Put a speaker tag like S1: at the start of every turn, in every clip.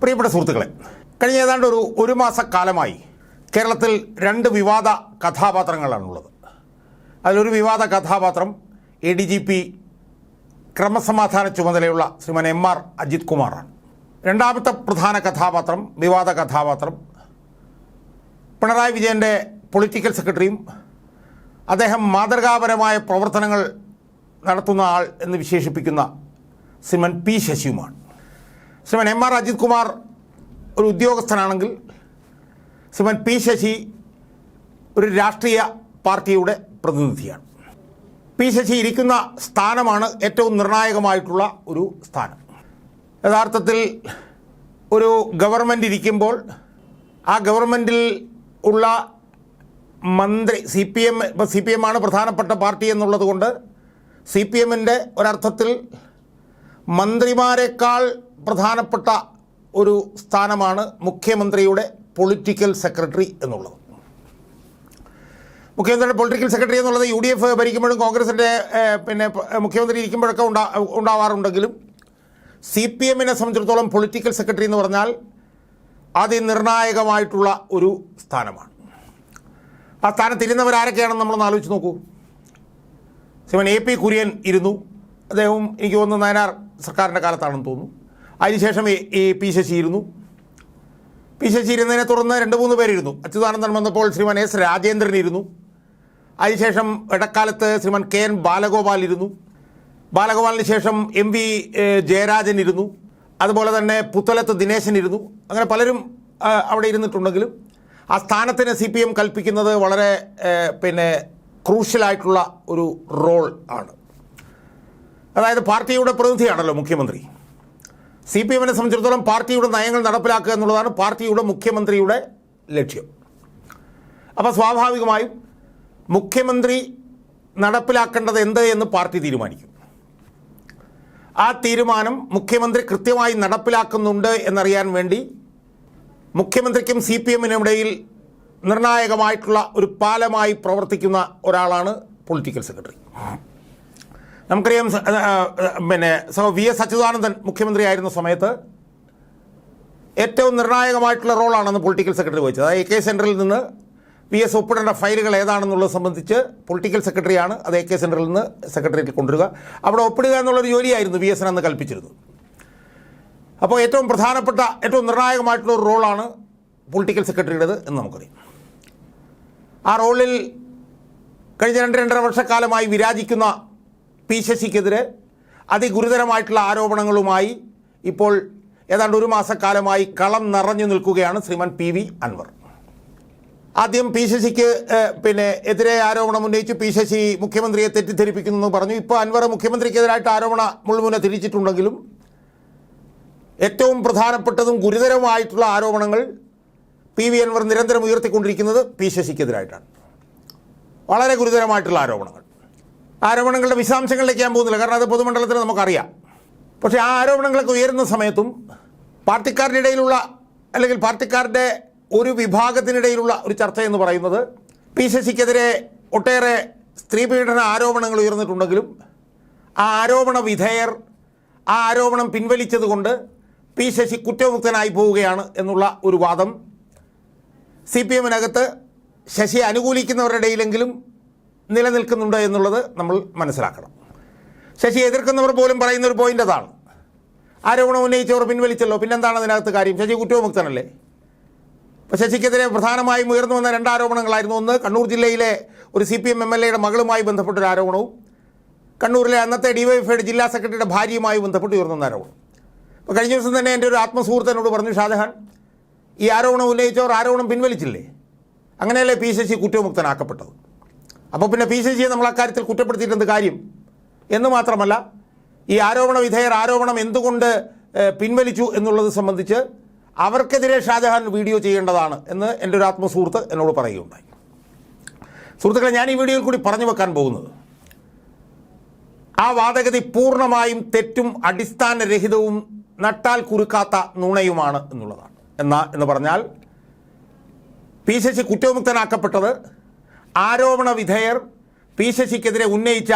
S1: പ്രിയപ്പെട്ട സുഹൃത്തുക്കളെ കഴിഞ്ഞ ഏതാണ്ട് ഒരു ഒരു മാസക്കാലമായി കേരളത്തിൽ രണ്ട് വിവാദ കഥാപാത്രങ്ങളാണുള്ളത്. അതിലൊരു വിവാദ കഥാപാത്രം എ ഡി ജി പി ക്രമസമാധാന ചുമതലയുള്ള ശ്രീമാൻ എം ആർ അജിത് കുമാറാണ്. രണ്ടാമത്തെ പ്രധാന കഥാപാത്രം വിവാദ കഥാപാത്രം പിണറായി വിജയന്റെ പൊളിറ്റിക്കൽ സെക്രട്ടറിയും അദ്ദേഹം മാതൃകാപരമായ പ്രവർത്തനങ്ങൾ നടത്തുന്ന ആൾ എന്ന് വിശേഷിപ്പിക്കുന്ന ശ്രീമൻ പി ശശിയുമാണ്. ശ്രീമൻ എം ആർ അജിത് കുമാർ ഒരു ഉദ്യോഗസ്ഥനാണെങ്കിൽ ശ്രീമൻ പി ശശി ഒരു രാഷ്ട്രീയ പാർട്ടിയുടെ പ്രതിനിധിയാണ്. പി ശശി ഇരിക്കുന്ന സ്ഥാനമാണ് ഏറ്റവും നിർണായകമായിട്ടുള്ള ഒരു സ്ഥാനം. യഥാർത്ഥത്തിൽ ഒരു ഗവൺമെന്റ് ഇരിക്കുമ്പോൾ ആ ഗവൺമെന്റിൽ ഉള്ള മന്ത്രി സി പി എം ഇപ്പോൾ സി പി എം ആണ് പ്രധാനപ്പെട്ട പാർട്ടി എന്നുള്ളത് കൊണ്ട് സി പി എമ്മിന്റെ ഒരർത്ഥത്തിൽ മന്ത്രിമാരെക്കാൾ പ്രധാനപ്പെട്ട ഒരു സ്ഥാനമാണ് മുഖ്യമന്ത്രിയുടെ പൊളിറ്റിക്കൽ സെക്രട്ടറി എന്നുള്ളത്. മുഖ്യമന്ത്രിയുടെ പൊളിറ്റിക്കൽ സെക്രട്ടറി എന്നുള്ളത് യു ഡി എഫ് ഭരിക്കുമ്പോഴും കോൺഗ്രസിന്റെ പിന്നെ മുഖ്യമന്ത്രി ഇരിക്കുമ്പോഴൊക്കെ ഉണ്ടാ ഉണ്ടാവാറുണ്ടെങ്കിലും സി പി എമ്മിനെ സംബന്ധിച്ചിടത്തോളം പൊളിറ്റിക്കൽ സെക്രട്ടറി എന്ന് പറഞ്ഞാൽ അതിനിർണായകമായിട്ടുള്ള ഒരു സ്ഥാനമാണ്. ആ സ്ഥാനത്ത് നമ്മൾ നമ്മളൊന്ന് ആലോചിച്ച് നോക്കൂ. സിമൻ എ പി കുര്യൻ ഇരുന്നു. അദ്ദേഹവും എനിക്ക് തോന്നുന്നു നയനാർ സർക്കാരിന്റെ കാലത്താണെന്ന് തോന്നുന്നു. അതിനുശേഷം എ പി ശശി ഇരുന്നു. പി ശശി ഇരുന്നതിനെ തുടർന്ന് രണ്ട് മൂന്ന് പേരിരുന്നു. അച്യുതാനന്ദൻ വന്നപ്പോൾ ശ്രീമാൻ എസ് രാജേന്ദ്രൻ ഇരുന്നു. അതിനുശേഷം ഇടക്കാലത്ത് ശ്രീമാൻ കെ എൻ ബാലഗോപാൽ ഇരുന്നു. ബാലഗോപാലിന് ശേഷം എം വി ജയരാജൻ ഇരുന്നു. അതുപോലെ തന്നെ പുത്തലത്ത് ദിനേശൻ ഇരുന്നു. അങ്ങനെ പലരും അവിടെ ഇരുന്നിട്ടുണ്ടെങ്കിലും ആ സ്ഥാനത്തിന് സി പി എം കൽപ്പിക്കുന്നത് വളരെ പിന്നെ ക്രൂഷ്യലായിട്ടുള്ള ഒരു റോൾ ആണ്. അതായത് പാർട്ടിയുടെ പ്രതിനിധിയാണല്ലോ മുഖ്യമന്ത്രി. സി പി എമ്മിനെ സംബന്ധിച്ചിടത്തോളം പാർട്ടിയുടെ നയങ്ങൾ നടപ്പിലാക്കുക എന്നുള്ളതാണ് പാർട്ടിയുടെ മുഖ്യമന്ത്രിയുടെ ലക്ഷ്യം. അപ്പോൾ സ്വാഭാവികമായും മുഖ്യമന്ത്രി നടപ്പിലാക്കേണ്ടത് എന്ത് എന്ന് പാർട്ടി തീരുമാനിക്കും. ആ തീരുമാനം മുഖ്യമന്ത്രി കൃത്യമായി നടപ്പിലാക്കുന്നുണ്ട് എന്നറിയാൻ വേണ്ടി മുഖ്യമന്ത്രിക്കും സി പി എമ്മിനും ഇടയിൽ നിർണായകമായിട്ടുള്ള ഒരു പാലമായി പ്രവർത്തിക്കുന്ന ഒരാളാണ് പൊളിറ്റിക്കൽ സെക്രട്ടറി. നമുക്കറിയാം പിന്നെ സ- വി എസ് അച്യുതാനന്ദൻ മുഖ്യമന്ത്രിയായിരുന്ന സമയത്ത് ഏറ്റവും നിർണായകമായിട്ടുള്ള റോളാണെന്ന് പൊളിറ്റിക്കൽ സെക്രട്ടറി വഹിച്ചത്. അതായത് എ കെ സെന്ററിൽ നിന്ന് വി എസ് ഒപ്പിടേണ്ട ഫയലുകൾ ഏതാണെന്നുള്ളത് സംബന്ധിച്ച് പൊളിറ്റിക്കൽ സെക്രട്ടറിയാണ് അത് എ കെ സെന്ററിൽ നിന്ന് സെക്രട്ടറിയേറ്റിൽ കൊണ്ടുവരിക. അവിടെ ഒപ്പിടുക എന്നുള്ളൊരു ജോലിയായിരുന്നു വി എസിന് അന്ന് കൽപ്പിച്ചിരുന്നത്. അപ്പോൾ ഏറ്റവും പ്രധാനപ്പെട്ട ഏറ്റവും നിർണായകമായിട്ടുള്ള ഒരു റോളാണ് പൊളിറ്റിക്കൽ സെക്രട്ടറിയുടേത് എന്ന് നമുക്കറിയാം. ആ റോളിൽ കഴിഞ്ഞ രണ്ട് രണ്ടര വർഷക്കാലമായി വിരാജിക്കുന്ന പി ശശിക്കെതിരെ അതിഗുരുതരമായിട്ടുള്ള ആരോപണങ്ങളുമായി ഇപ്പോൾ ഏതാണ്ട് ഒരു മാസക്കാലമായി കളം നിറഞ്ഞു നിൽക്കുകയാണ് ശ്രീമാൻ പി വി അൻവർ. ആദ്യം പി ശശിക്ക് പിന്നെ എതിരെ ആരോപണം ഉന്നയിച്ചു. പി ശശി മുഖ്യമന്ത്രിയെ തെറ്റിദ്ധരിപ്പിക്കുന്നു എന്ന് പറഞ്ഞു. ഇപ്പോൾ അൻവർ മുഖ്യമന്ത്രിക്കെതിരായിട്ട് ആരോപണ മുൾമുന തിരിച്ചിട്ടുണ്ടെങ്കിലും ഏറ്റവും പ്രധാനപ്പെട്ടതും ഗുരുതരമായിട്ടുള്ള ആരോപണങ്ങൾ പി വി അൻവർ നിരന്തരം ഉയർത്തിക്കൊണ്ടിരിക്കുന്നത് പി ശശിക്കെതിരായിട്ടാണ്. വളരെ ഗുരുതരമായിട്ടുള്ള ആരോപണങ്ങൾ. ആരോപണങ്ങളുടെ വിശദാംശങ്ങളിലേക്ക് ഞാൻ പോകുന്നില്ല. കാരണം അത് പൊതുമണ്ഡലത്തിൽ നമുക്കറിയാം. പക്ഷേ ആ ആരോപണങ്ങളൊക്കെ ഉയരുന്ന സമയത്തും പാർട്ടിക്കാരുടെ ഇടയിലുള്ള അല്ലെങ്കിൽ പാർട്ടിക്കാരുടെ ഒരു വിഭാഗത്തിനിടയിലുള്ള ഒരു ചർച്ച എന്ന് പറയുന്നത് പി ശശിക്കെതിരെ ഒട്ടേറെ സ്ത്രീ പീഡന ആരോപണങ്ങൾ ഉയർന്നിട്ടുണ്ടെങ്കിലും ആ ആരോപണ വിധേയർ ആ ആരോപണം പിൻവലിച്ചതുകൊണ്ട് പി ശശി കുറ്റമുക്തനായി പോവുകയാണ് എന്നുള്ള ഒരു വാദം സി പി എമ്മിനകത്ത് ശശിയെ അനുകൂലിക്കുന്നവരുടെ ഇടയിലെങ്കിലും നിലനിൽക്കുന്നുണ്ട് എന്നുള്ളത് നമ്മൾ മനസ്സിലാക്കണം. ശശി എതിർക്കുന്നവർ പോലും പറയുന്ന ഒരു പോയിന്റ് അതാണ്. ആരോപണം ഉന്നയിച്ചവർ പിൻവലിച്ചല്ലോ പിന്നെന്താണ് അതിനകത്ത് കാര്യം? ശശി കുറ്റവിമുക്തനല്ലേ? അപ്പോൾ ശശിക്കെതിരെ പ്രധാനമായും ഉയർന്നു വന്ന രണ്ട് ആരോപണങ്ങളായിരുന്നു ഒന്ന് കണ്ണൂർ ജില്ലയിലെ ഒരു C P M M L എയുടെ മകളുമായി ആരോപണവും കണ്ണൂരിലെ അന്നത്തെ ഡിവൈഎഫ്ഐയുടെ ജില്ലാ സെക്രട്ടറിയുടെ ഭാര്യയുമായി ബന്ധപ്പെട്ട് ഉയർന്നു ആരോപണം. അപ്പോൾ കഴിഞ്ഞ ദിവസം തന്നെ എന്റെ ഒരു ആത്മസുഹൃത്തിനോട് പറഞ്ഞു ഷാജഹാൻ ഈ ആരോപണം ഉന്നയിച്ചവർ ആരോപണം പിൻവലിച്ചില്ലേ? അങ്ങനെയല്ലേ പി ശശി കുറ്റമുക്തനാക്കപ്പെട്ടത് അപ്പോൾ പിന്നെ പി സി സിയെ നമ്മൾ അക്കാര്യത്തിൽ കുറ്റപ്പെടുത്തിയിട്ടുണ്ട് കാര്യം? എന്ന് മാത്രമല്ല ഈ ആരോപണ വിധേയർ ആരോപണം എന്തുകൊണ്ട് പിൻവലിച്ചു എന്നുള്ളത് സംബന്ധിച്ച് അവർക്കെതിരെ ഷാജഹാൻ വീഡിയോ ചെയ്യേണ്ടതാണ് എന്ന് എന്റെ ഒരു ആത്മസുഹൃത്ത് എന്നോട് പറയുകയുണ്ടായി. സുഹൃത്തുക്കളെ ഞാൻ ഈ വീഡിയോയിൽ കൂടി പറഞ്ഞു വെക്കാൻ പോകുന്നത്. ആ വാദഗതി പൂർണമായും തെറ്റും അടിസ്ഥാനരഹിതവും നട്ടാൽ കുറുക്കാത്ത നുണയുമാണ് എന്നുള്ളതാണ്. എന്നാ എന്ന് പറഞ്ഞാൽ പി ശശി കുറ്റവിമുക്തനാക്കപ്പെട്ടത് ആരോപണ വിധേയർ പി ശശിക്കെതിരെ ഉന്നയിച്ച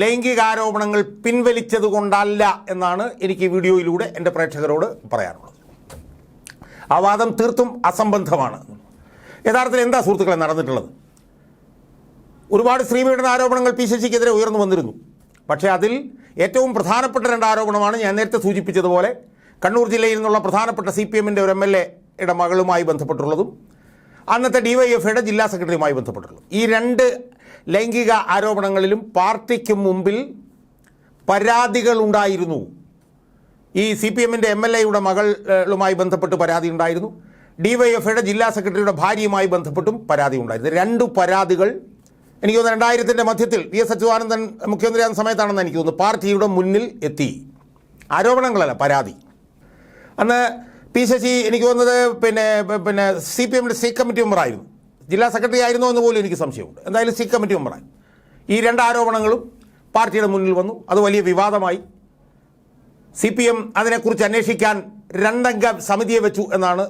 S1: ലൈംഗികാരോപണങ്ങൾ പിൻവലിച്ചതുകൊണ്ടല്ല എന്നാണ് എനിക്ക് വീഡിയോയിലൂടെ എന്റെ പ്രേക്ഷകരോട് പറയാനുള്ളത്. ആ വാദം തീർത്തും അസംബന്ധമാണ്. യഥാർത്ഥത്തിൽ എന്താ സുഹൃത്തുക്കളെ നടന്നിട്ടുള്ളത്? ഒരുപാട് സ്ത്രീപീഡന ആരോപണങ്ങൾ പി ശശിക്കെതിരെ ഉയർന്നു വന്നിരുന്നു. പക്ഷേ അതിൽ ഏറ്റവും പ്രധാനപ്പെട്ട രണ്ട് ആരോപണമാണ് ഞാൻ നേരത്തെ സൂചിപ്പിച്ചതുപോലെ കണ്ണൂർ ജില്ലയിൽ നിന്നുള്ള പ്രധാനപ്പെട്ട സി പി എമ്മിന്റെ ഒരു എം എൽ എയുടെ മകളുമായി ബന്ധപ്പെട്ടുള്ളതും അന്നത്തെ ഡിവൈഎഫ്ഐയുടെ ജില്ലാ സെക്രട്ടറിയുമായി ബന്ധപ്പെട്ടുള്ളൂ ഈ രണ്ട് ലൈംഗിക ആരോപണങ്ങളിലും പാർട്ടിക്ക് മുമ്പിൽ പരാതികളുണ്ടായിരുന്നു ഈ സി പി എമ്മിന്റെ എം എൽ എയുടെ മകളുമായി ബന്ധപ്പെട്ട് പരാതി ഉണ്ടായിരുന്നു. ഡിവൈഎഫ്ഐയുടെ ജില്ലാ സെക്രട്ടറിയുടെ ഭാര്യയുമായി ബന്ധപ്പെട്ടും പരാതി ഉണ്ടായിരുന്നു. രണ്ട് പരാതികൾ എനിക്ക് തോന്നുന്നു രണ്ടായിരത്തിന്റെ മധ്യത്തിൽ വി എസ് അച്യുതാനന്ദൻ മുഖ്യമന്ത്രിയാകുന്ന സമയത്താണെന്ന് എനിക്ക് തോന്നുന്നു. പാർട്ടിയുടെ മുന്നിൽ എത്തി. ആരോപണങ്ങളല്ല പരാതി. അന്ന് പി ശശി എനിക്ക് തോന്നുന്നത് പിന്നെ പിന്നെ സി പി എമ്മിന്റെ സി കമ്മിറ്റി മെമ്പറായിരുന്നു. ജില്ലാ സെക്രട്ടറി ആയിരുന്നോ എന്ന് പോലും എനിക്ക് സംശയമുണ്ട്. എന്തായാലും സി കമ്മിറ്റി മെമ്പറായി. ഈ രണ്ട് ആരോപണങ്ങളും പാർട്ടിയുടെ മുന്നിൽ വന്നു. അത് വലിയ വിവാദമായി. സി പി എം അതിനെക്കുറിച്ച് അന്വേഷിക്കാൻ രണ്ടംഗ സമിതിയെ വെച്ചു എന്നാണ്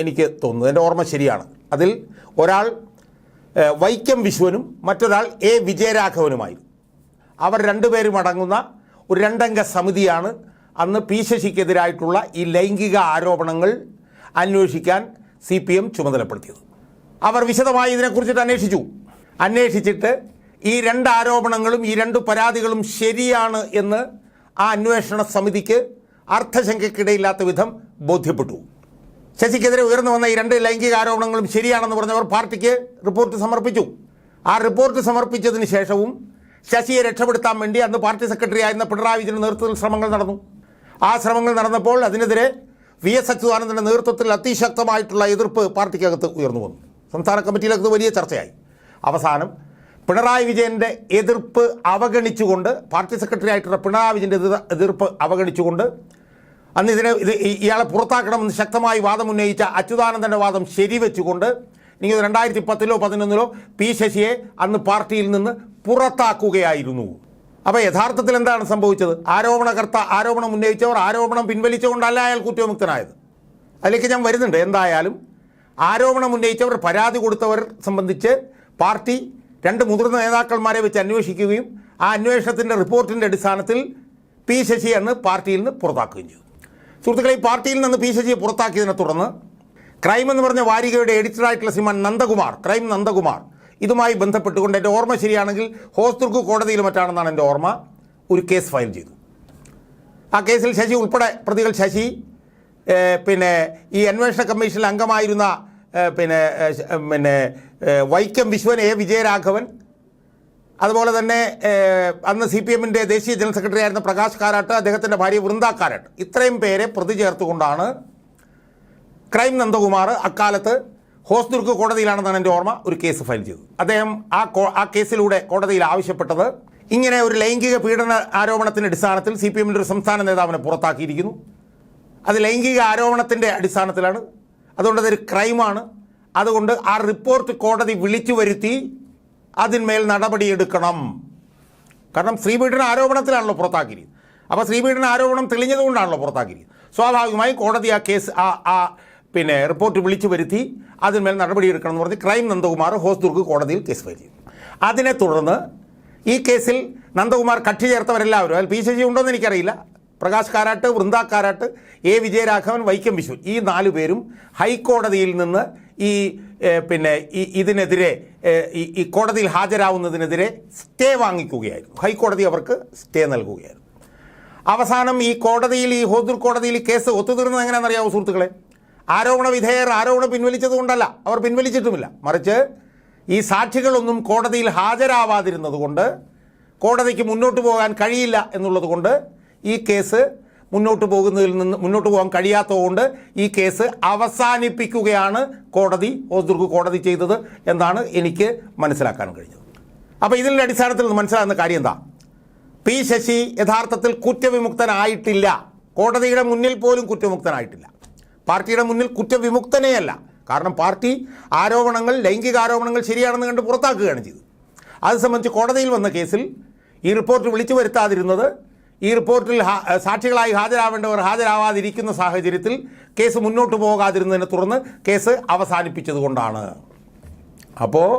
S1: എനിക്ക് തോന്നുന്നത്. എന്റെ ഓർമ്മ ശരിയാണ്. അതിൽ ഒരാൾ വൈക്കം വിശ്വനും മറ്റൊരാൾ എ വിജയരാഘവനുമായിരുന്നു. അവർ രണ്ടുപേരും അടങ്ങുന്ന ഒരു രണ്ടംഗ സമിതിയാണ് അന്ന് പി ശശിക്കെതിരായിട്ടുള്ള ഈ ലൈംഗിക ആരോപണങ്ങൾ അന്വേഷിക്കാൻ സി പി എം ചുമതലപ്പെടുത്തിയത്. അവർ വിശദമായി ഇതിനെക്കുറിച്ചിട്ട് അന്വേഷിച്ചു. അന്വേഷിച്ചിട്ട് ഈ രണ്ട് ആരോപണങ്ങളും ഈ രണ്ട് പരാതികളും ശരിയാണ് എന്ന് ആ അന്വേഷണ സമിതിക്ക് അർത്ഥശങ്കയ്ക്കിടയില്ലാത്ത വിധം ബോധ്യപ്പെട്ടു. ശശിക്കെതിരെ ഉയർന്നു വന്ന ഈ രണ്ട് ലൈംഗിക ആരോപണങ്ങളും ശരിയാണെന്ന് പറഞ്ഞവർ പാർട്ടിക്ക് റിപ്പോർട്ട് സമർപ്പിച്ചു. ആ റിപ്പോർട്ട് സമർപ്പിച്ചതിന് ശേഷവും ശശിയെ രക്ഷപ്പെടുത്താൻ വേണ്ടി അന്ന് പാർട്ടി സെക്രട്ടറി ആയിരുന്ന പിണറായി വിജയൻ നേതൃത്വത്തിൽ ശ്രമങ്ങൾ നടന്നു. ആ ശ്രമങ്ങൾ നടന്നപ്പോൾ അതിനെതിരെ വി എസ് അച്യുതാനന്ദന്റെ നേതൃത്വത്തിൽ അതിശക്തമായിട്ടുള്ള എതിർപ്പ് പാർട്ടിക്കകത്ത് ഉയർന്നു വന്നു. സംസ്ഥാന കമ്മിറ്റിയിലകത്ത് വലിയ ചർച്ചയായി. അവസാനം പിണറായി വിജയന്റെ എതിർപ്പ് അവഗണിച്ചുകൊണ്ട് പാർട്ടി സെക്രട്ടറി ആയിട്ടുള്ള പിണറായി വിജയന്റെ എതിർപ്പ് അവഗണിച്ചുകൊണ്ട് അന്ന് ഇതിനെ ഇത് ഇയാളെ പുറത്താക്കണമെന്ന് ശക്തമായി വാദം ഉന്നയിച്ച അച്യുതാനന്ദന്റെ വാദം ശരിവെച്ചുകൊണ്ട് ഇനി രണ്ടായിരത്തി പത്തിലോ പതിനൊന്നിലോ പി ശശിയെ അന്ന് പാർട്ടിയിൽ നിന്ന് പുറത്താക്കുകയായിരുന്നു. അപ്പോൾ യഥാർത്ഥത്തിൽ എന്താണ് സംഭവിച്ചത്? ആരോപണകർത്ത ആരോപണം ഉന്നയിച്ചവർ ആരോപണം പിൻവലിച്ചുകൊണ്ടല്ല അയാൾ കുറ്റവിമുക്തനായത്. അതിലേക്ക് ഞാൻ വരുന്നുണ്ട്. എന്തായാലും ആരോപണം ഉന്നയിച്ചവർ പരാതി കൊടുത്തവർ സംബന്ധിച്ച് പാർട്ടി രണ്ട് മുതിർന്ന നേതാക്കന്മാരെ വെച്ച് അന്വേഷിക്കുകയും ആ അന്വേഷണത്തിന്റെ റിപ്പോർട്ടിന്റെ അടിസ്ഥാനത്തിൽ പി ശശി അന്ന് പാർട്ടിയിൽ നിന്ന് പുറത്താക്കുകയും ചെയ്തു. സുഹൃത്തുക്കളെ ഈ പാർട്ടിയിൽ നിന്ന് പി ശശിയെ പുറത്താക്കിയതിനെ തുടർന്ന് ക്രൈം എന്ന് പറഞ്ഞ വാരികയുടെ എഡിറ്ററായിട്ടുള്ള ശ്രീമാൻ നന്ദകുമാർ ക്രൈം നന്ദകുമാർ ഇതുമായി ബന്ധപ്പെട്ടുകൊണ്ട് എന്റെ ഓർമ്മ ശരിയാണെങ്കിൽ ഹോസ്ദുർഗ് കോടതിയിൽ മറ്റാണെന്നാണ് എന്റെ ഓർമ്മ. ഒരു കേസ് ഫയൽ ചെയ്തു. ആ കേസിൽ ശശി ഉൾപ്പെടെ പ്രതികൾ ശശി പിന്നെ ഈ അന്വേഷണ കമ്മീഷനിൽ അംഗമായിരുന്ന പിന്നെ പിന്നെ വൈക്കം വിശ്വൻ എ വിജയരാഘവൻ അതുപോലെ തന്നെ അന്ന് സി പി എമ്മിന്റെ ദേശീയ ജനറൽ സെക്രട്ടറി ആയിരുന്ന പ്രകാശ് കാരാട്ട് അദ്ദേഹത്തിന്റെ ഭാര്യ വൃന്ദ കാരാട്ട് ഇത്രയും പേരെ പ്രതി ചേർത്തുകൊണ്ടാണ് ക്രൈം നന്ദകുമാർ അക്കാലത്ത് ഹോസ്ദുർഗ് കോടതിയിലാണെന്നാണ് എന്റെ ഓർമ്മ. ഒരു കേസ് ഫയൽ ചെയ്തത് അദ്ദേഹം ആ ആ കേസിലൂടെ കോടതിയിൽ ആവശ്യപ്പെട്ടത് ഇങ്ങനെ ഒരു ലൈംഗിക പീഡന ആരോപണത്തിന്റെ അടിസ്ഥാനത്തിൽ സി പി എമ്മിന്റെ ഒരു സംസ്ഥാന നേതാവിനെ പുറത്താക്കിയിരിക്കുന്നു. അത് ലൈംഗിക ആരോപണത്തിന്റെ അടിസ്ഥാനത്തിലാണ്. അതുകൊണ്ട് അതൊരു ക്രൈമാണ്. അതുകൊണ്ട് ആ റിപ്പോർട്ട് കോടതി വിളിച്ചു വരുത്തി അതിന്മേൽ നടപടിയെടുക്കണം. കാരണം ശ്രീപീഠന ആരോപണത്തിലാണല്ലോ പുറത്താക്കിയിരിക്കുന്നത്. അപ്പോൾ ശ്രീപീഠന ആരോപണം തെളിഞ്ഞതുകൊണ്ടാണല്ലോ പുറത്താക്കിയിരിക്കുന്നത്. സ്വാഭാവികമായി കോടതി ആ കേസ് ആ ആ പിന്നെ റിപ്പോർട്ട് വിളിച്ചു വരുത്തി അതിന്മേൽ നടപടിയെടുക്കണമെന്ന് പറഞ്ഞ് ക്രൈം നന്ദകുമാർ ഹോസ്ദുർഗ് കോടതിയിൽ കേസ് ഫയൽ ചെയ്തു. അതിനെ തുടർന്ന് ഈ കേസിൽ നന്ദകുമാർ കക്ഷി ചേർത്തവരെല്ലാവരും അതിൽ പി ശശി ഉണ്ടോയെന്ന് എനിക്കറിയില്ല. പ്രകാശ് കാരാട്ട് വൃന്ദ കാരാട്ട് എ വിജയരാഘവൻ വൈക്കം വിശു ഈ നാലു പേരും ഹൈക്കോടതിയിൽ നിന്ന് ഈ പിന്നെ ഈ ഇതിനെതിരെ ഈ കോടതിയിൽ ഹാജരാവുന്നതിനെതിരെ സ്റ്റേ വാങ്ങിക്കുകയായിരുന്നു. ഹൈക്കോടതി അവർക്ക് സ്റ്റേ നൽകുകയായിരുന്നു. അവസാനം ഈ കോടതിയിൽ ഈ ഹോദൂർ കോടതിയിൽ കേസ് ഒത്തുതീർന്നത് എങ്ങനെയാണെന്നറിയാവോ സുഹൃത്തുക്കളെ? ആരോപണ വിധേയർ ആരോപണം പിൻവലിച്ചതുകൊണ്ടല്ല അവർ പിൻവലിച്ചിട്ടുമില്ല. മറിച്ച് ഈ സാക്ഷികളൊന്നും കോടതിയിൽ ഹാജരാവാതിരുന്നത് കൊണ്ട് കോടതിക്ക് മുന്നോട്ട് പോകാൻ കഴിയില്ല എന്നുള്ളത് കൊണ്ട് ഈ കേസ് മുന്നോട്ട് പോകുന്നതിൽ നിന്ന് മുന്നോട്ട് പോകാൻ കഴിയാത്തതുകൊണ്ട് ഈ കേസ് അവസാനിപ്പിക്കുകയാണ് കോടതി ഓസ്ദുർഗ് കോടതി ചെയ്തത് എന്നാണ് എനിക്ക് മനസ്സിലാക്കാൻ കഴിഞ്ഞത്. അപ്പോൾ ഇതിന്റെ അടിസ്ഥാനത്തിൽ മനസ്സിലാകുന്ന കാര്യം എന്താ? പി ശശി യഥാർത്ഥത്തിൽ കുറ്റവിമുക്തനായിട്ടില്ല. കോടതിയുടെ മുന്നിൽ പോലും കുറ്റമുക്തനായിട്ടില്ല പാർട്ടിയുടെ മുന്നിൽ കുറ്റവിമുക്തനെയല്ല. കാരണം പാർട്ടി ആരോപണങ്ങൾ ലൈംഗിക ആരോപണങ്ങൾ ശരിയാണെന്ന് കണ്ട് പുറത്താക്കുകയാണ് ചെയ്തത്. അത് സംബന്ധിച്ച് കോടതിയിൽ വന്ന കേസിൽ ഈ റിപ്പോർട്ട് വിളിച്ചു വരുത്താതിരുന്നത് ഈ റിപ്പോർട്ടിൽ സാക്ഷികളായി ഹാജരാവേണ്ടവർ ഹാജരാവാതിരിക്കുന്ന സാഹചര്യത്തിൽ കേസ് മുന്നോട്ട് പോകാതിരുന്നതിനെ തുടർന്ന് കേസ് അവസാനിപ്പിച്ചതുകൊണ്ടാണ് അപ്പോൾ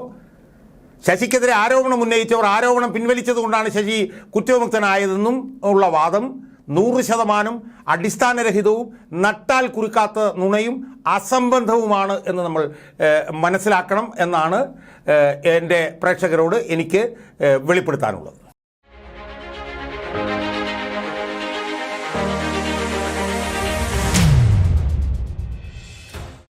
S1: ശശിക്കെതിരെ ആരോപണം ഉന്നയിച്ചവർ ആരോപണം പിൻവലിച്ചതുകൊണ്ടാണ് ശശി കുറ്റവിമുക്തനായതെന്നും ഉള്ള വാദം നൂറ് ശതമാനം അടിസ്ഥാനരഹിതവും നട്ടാൽ കുരുക്കാത്ത നുണയും അസംബന്ധവുമാണ് എന്ന് നമ്മൾ മനസ്സിലാക്കണം എന്നാണ് എന്റെ പ്രേക്ഷകരോട് എനിക്ക് വെളിപ്പെടുത്താനുള്ളത്.